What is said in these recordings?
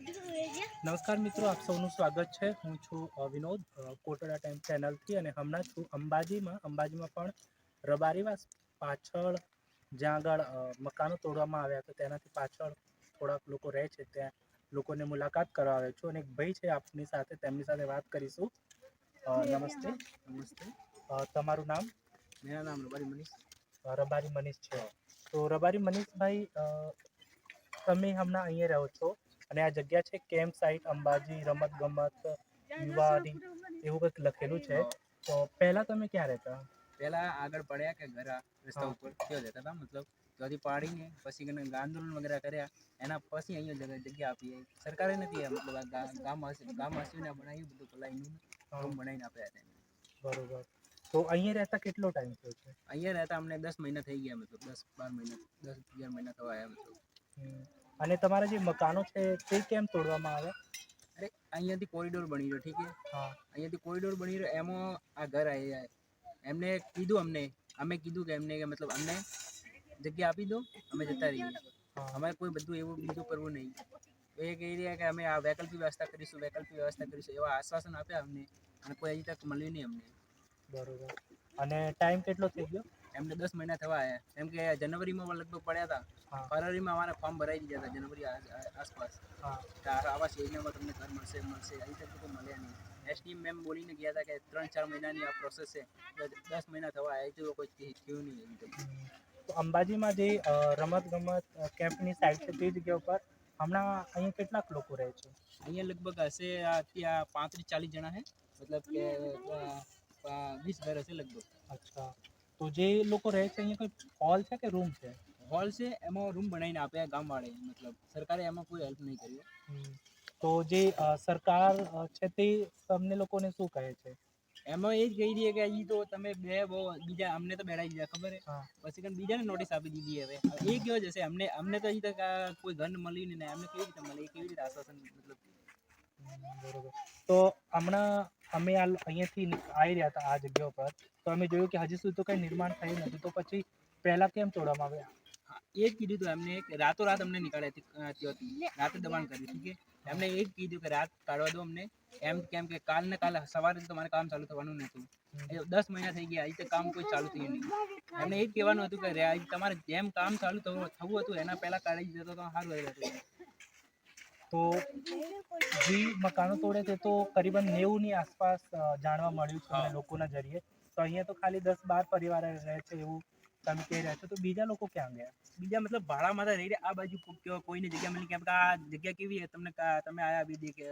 નમસ્કાર મિત્રો આપ સૌનું સ્વાગત છે. હું છું વિનોદ કોટડા ટાઈમ ચેનલથી અને હમણાં છું અંબાજીમાં. અંબાજીમાં પણ રબારીવાસ પાછળ જ્યાં આગળ મકાનો તોડવામાં આવ્યા હતા તેનાથી પાછળ થોડાક લોકો રહે છે. ત્યાં લોકોને મુલાકાત કરવા આવ્યો છું અને એક ભાઈ છે આપની સાથે તેમની સાથે વાત કરીશું. નમસ્તે. નમસ્તે. તમારું નામ? મેરા નામ રબારી મનીષ. રબારી મનીષ છે. તો રબારી મનીષભાઈ તમે હમણાં અહીંયા રહો છો. અને આ જગ્યા છે કેમ્પ સાઇટ અંબાજી રમત ગમત યુવાની એવું કંઈક લખેલું છે. તો પહેલા તમે ક્યાં રહેતા? પહેલા આગળ પડ્યા કે ઘર રસ્તા ઉપર? ત્યાં રહેતા હતા મતલબ ત્યાંથી પાડીને પછી આંદોલન વગેરે કર્યા એના પછી અહીંયા જગ્યા જગ્યા આપી. સરકારે નથી મતલબ ગામ ગામ વાસીઓને બનાવ્યું બધું ભલાઈનું હા, રૂમ બનાવીને આપ્યા હતા બરોબર. તો અહીંયા રહેતા કેટલો ટાઈમ થયો છે? અહીંયા રહેતા અમને દસ મહિના થઈ ગયા મતલબ દસ બાર મહિના દસ અગિયાર મહિના થવા આવ્યા મતલબ. અને તમારા જે મકાનો છે તે કેમ તોડવામાં આવે? અરે અહીંયાથી કોરિડોર બની રહ્યો ઠીક છે? હા. અહીંયાથી કોરિડોર બની રહ્યો એમાં આ ઘર આવી જાય. એમને કીધું અમને અમે કીધું કે એમને કે મતલબ અમને જગ્યા આપી દો અમે જતા રહીએ. અમારે કોઈ બધું એવું બીજું કરવું નહીં. એ કહી રહ્યા કે અમે આ વૈકલ્પિક વ્યવસ્થા કરીશું વૈકલ્પિક વ્યવસ્થા કરીશું એવા આશ્વાસન આપ્યા અમને અને કોઈ હજી તક મળ્યું નહીં અમને. બરોબર. અને ટાઈમ કેટલો થઈ ગયો? એમને દસ મહિના થવા આવ્યા એમ કે જનવરીમાં લગભગ પડ્યા હતા. ફરવરીમાં અમારા ફોર્મ ભરાઈ ગયા હતા જનવરી આસપાસ. આવાસ યોજનામાં તમને ઘર મળશે મળશે. અહીં તક તો મળ્યા નહીં. એસટી મેમ બોલીને ગયા હતા કે ત્રણ ચાર મહિનાની આ પ્રોસેસ છે. દસ મહિના થવા આવ્યા તો કોઈ થયું નહીં તો. અંબાજીમાં જે રમત ગમત કેમ્પની સાઈડ છે તે જગ્યા ઉપર હમણાં અહીંયા કેટલાક લોકો રહે છે? અહીંયા લગભગ હશે આ ત્યાં પાંત્રીસ ચાલીસ જણા છે. મતલબ કે વીસ ઘર હશે લગભગ. અચ્છા. તો જે લોકો રહે છે અહીંયા કોઈ હોલ છે કે રૂમ છે? હોલ છે એમાં રૂમ બનાવીને આપ્યા ગામવાળે મતલબ સરકારે એમાં કોઈ હેલ્પ નહીં કરી તો જે સરકાર છે તે તમને લોકોને શું કહે છે? એમાં એ જ કહી દઈએ કે હજી તો તમે બે બહુ બીજા અમને તો બેડાઈ દીધા ખબર પછી કંઈ બીજાને નોટિસ આપી દીધી હવે. એ કયો જશે? અમને અમને તો હજી તક કોઈ ઘન મળ્યું ને અમને કેવી રીતે મળે? કેવી રીતે આશ્વાસન મતલબ તો હમણાં અમે આ અહીંયાથી આવી રહ્યા હતા આ જગ્યા ઉપર. તો અમે જોયું કે હજી સુધી તો કંઈ નિર્માણ થયું નથી. તો પછી પહેલા કેમ તોડવામાં આવ્યા? એ જ કીધું હતું એમને રાતોરાત અમને નીકાળ્યા હતી, રાતે દબાણ કર્યું ઠીક છે એમને એ જ કીધું કે રાત કાઢવા દો અમને. એમ કેમ કે કાલ ને કાલે સવારે તમારે કામ ચાલુ થવાનું નહોતું. દસ મહિના થઈ ગયા હજી કામ કોઈ ચાલુ થયું નહીં. એમને એ જ કહેવાનું હતું કે તમારે જેમ કામ ચાલુ થવું થવું હતું એના પહેલા કાઢી દીધો તો સારું હતું તો જે મકાનો તોડે તે તો કરીબન નેવુંની આસપાસ જાણવા મળ્યું છે લોકોના જરીએ. તો અહીંયા તો ખાલી દસ બાર પરિવાર રહે છે એવું તમે કહી રહ્યા છો. તો બીજા લોકો ક્યાં ગયા? બીજા મતલબ ભાડામાં રહી રહ્યા આ બાજુ કો- કોઈની જગ્યા મળી કે આ જગ્યા કેવી છે? તમને તમે આયા બી કે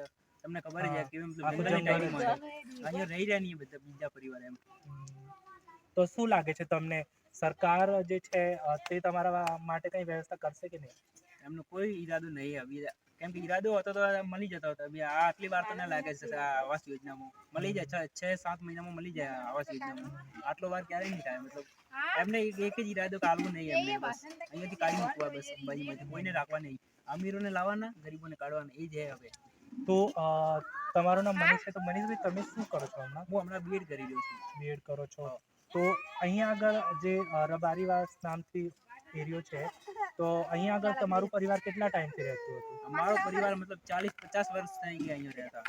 તમને ખબર છે છે. અહીંયા રહી રહ્યા નહીં બધા બીજા પરિવાર એમ. તો શું લાગે છે તમને? સરકાર જે છે તે તમારા માટે કઈ વ્યવસ્થા કરશે કે નહીં? એમનો કોઈ ઈરાદો નહીં આવી. કેમ કે ઈરાદો હતો તો મળી જતો હતો. આ આટલી વાર તો ના લાગે છે આ આવાસ યોજનામાં? મળી જાય છ સાત મહિનામાં મળી જાય આવાસ યોજનામાં. આટલો વાર ક્યારેય નહીં થાય. મતલબ એમને એક જ ઈરાદો કાઢવો નહીં એમને બસ. અહીંયાથી કાઢી મૂકવા બસ અંબાજીમાંથી. કોઈને રાખવા નહીં. અમીરોને લાવવાના ગરીબોને કાઢવાના. એ જ હવે. તો તમારું નામ મનીષ છે. તો મનીષભાઈ તમે શું કરો છો હમણાં? હું હમણાં બીએડ કરી રહ્યો છું. બીએડ કરો છો. તો અહીંયા આગળ જે રબારીવાસ નામથી એરિયો છે તો અહીંયા આગળ તમારું પરિવાર કેટલા ટાઈમથી રહેતું હતું? અમારો પરિવાર મતલબ ચાલીસ પચાસ વર્ષ થઈ ગયા અહીંયા રહેતા.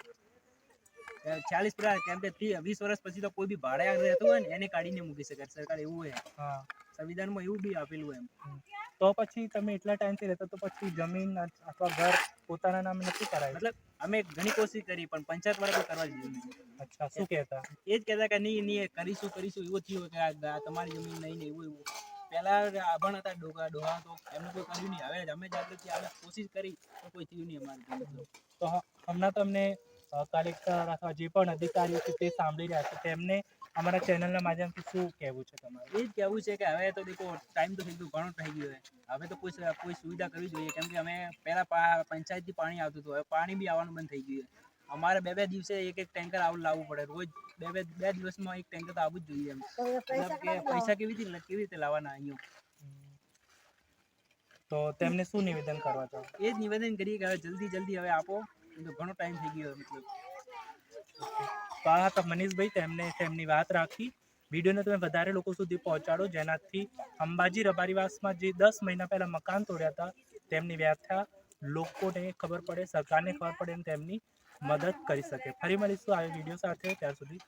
ચાલીસ કેમ કે વીસ વર્ષ પછી તો કોઈ બી ભાડે રહેતું હોય ને એને કાઢીને મૂકી શકે. સરકાર એવું હોય. હા. સંવિધાનમાં એવું બી આપેલું એમ. તો પછી તમે એટલા ટાઈમથી રહેતા તો પછી જમીન અથવા ઘર પોતાના નામે નથી કરાય? મતલબ અમે ઘણી કોશિશ કરી પણ પંચાયત વાળા કોઈ કરવા દીધું અચ્છા શું કહેતા? એ જ કહેતા કે નહીં નહીં કરીશું કરીશું એવું થયું કે આ આ તમારી જમીન નહીં ને એવું એવું. પહેલા આભણ હતા, ડોગા, ડોહા તો એમને કોઈ કર્યું નહીં. હવે અમે જાગૃતિ અમે કોશિશ કરી, તો કોઈ થયું નહીં અમારે તો હમણાં તમને કલેક્ટર અથવા જે પણ અધિકારીઓ છે તે સાંભળી રહ્યા છે. તેમને અમારા ચેનલના માધ્યમથી શું કહેવું છે તમારે? એ જ કહેવું છે કે હવે તો દેખો ટાઈમ તો થઈ ગયો ઘણો થઈ ગયો હવે તો કોઈ કોઈ સુવિધા કરવી જોઈએ. કેમ કે અમે પહેલા પંચાયતથી પાણી આવતું હતું. હવે પાણી બી આવવાનું બંધ થઈ ગયું છે. અમારે બે બે દિવસે એક એક ટેન્કર આવું લાવવું પડે. રોજ બે બે બે દિવસમાં એક ટેન્કર તો આવવું જ જોઈએ એમ. મતલબ કે પૈસા કેવી રીતે કેવી રીતે લાવવાના અહીંયા? તો તેમને શું નિવેદન કરવા ચાહો એ જ નિવેદન કરીએ કે હવે જલ્દી જલ્દી હવે આપો. તો ઘણો ટાઈમ થઈ ગયો મતલબ. તો આ હતા મનીષભાઈ તેમને તેમની વાત રાખી. વિડીયોને તમે વધારે લોકો સુધી પહોંચાડો જેનાથી અંબાજી રબારીવાસમાં જે દસ મહિના પહેલાં મકાન તોડ્યા હતા તેમની વ્યાખ્યા લોકોને ખબર પડે સરકારને ખબર પડે અને તેમની મદદ કરી શકે ફરી મળીશું આવી વીડિયો સાથે ત્યાર સુધી.